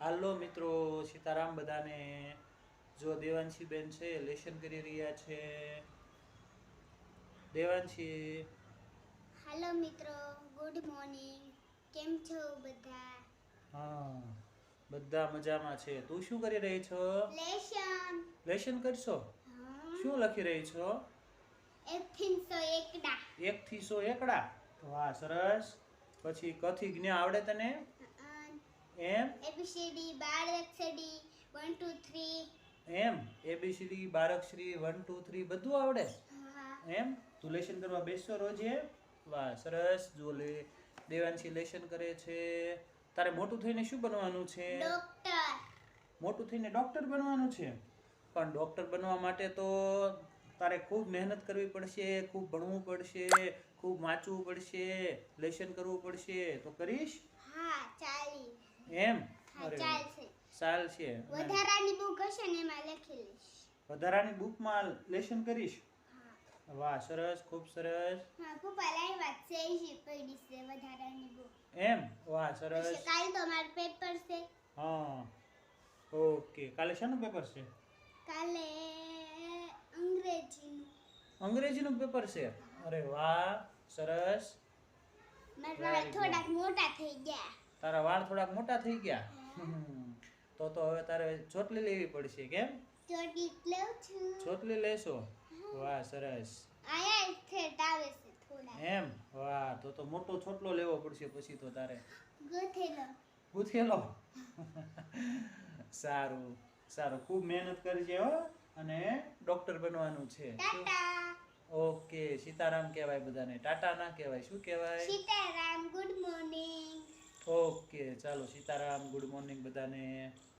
હાલો મિત્રો સીતારામ બધાને. જો દેવાંશીબેન છે લેશન કરી રહ્યા છે. દેવાંશી. હાલો મિત્રો ગુડ મોર્નિંગ. કેમ છો બધા? હા બધા મજામાં છે. તું શું કરી રહી છો? લેશન. લેશન કરશો? શું લખી રહી છો? એક થી સો એકડા. એક થી સો એકડા? વાહ સરસ. પછી કથી જ્ઞા આવડે તને? એબીસીડી બાળકશ્રી 1 2 3 એમ? એબીસીડી બારકશ્રી વન ટુ થ્રી બધું આવડે? એમ? તું લેશન કરવા બેસશો રોજે? વાહ સરસ. જો લે દેવાંશી લેશન કરે છે. તારે મોટું થઈને શું બનવાનું છે? ડોક્ટર. મોટું થઈને ડોક્ટર બનવાનું છે? પણ ડોક્ટર બનવા માટે તો તારે ખૂબ મહેનત કરવી પડશે ખૂબ ભણવું પડશે ખૂબ વાંચવું પડશે લેશન કરવું પડશે. તો કરીશ? હા ચાલી એમ? ચાલશે ચાલશે વધારાની બુક હશે ને એમાં લખી લઈશ. વધારાની બુકમાં લેશન કરીશ? વાહ સરસ ખૂબ સરસ. હા પપ્પા લાઈ વાત છે એ પડી છે વધારાની બુક એમ? વાહ સરસ. કાલ તો મારું પેપર છે. હા. ઓકે કાલે શાનું પેપર છે? કાલે અંગ્રેજીનું. અંગ્રેજીનું પેપર છે? અરે વાહ સરસ. મારા વાળ થોડાક મોટા થઈ ગયા. તારા વાળ થોડાક મોટા થઈ ગયા. તો તો હવે તારે ચોટલી લેવી પડશે કેમ? ચોટલી લઉં છું. ચોટલી લેશો? વાહ સરસ. આયા થેટ આવે છે થોડા. એમ? વાહ તો તો મોટો ચોટલો લેવો પડશે પછી તો તારે. ગોથેલો. ગુથેલો? સારું સારું. ખૂબ મહેનત કરજે હો અને ડોક્ટર બનવાનું છે. ટાટા. ઓકે સીતારામ કહેવાય બધાને. ટાટા ના કહેવાય. શું કહેવાય? Sitaram good morning. ઓકે ચાલો સીતારામ ગુડ મોર્નિંગ બધાને.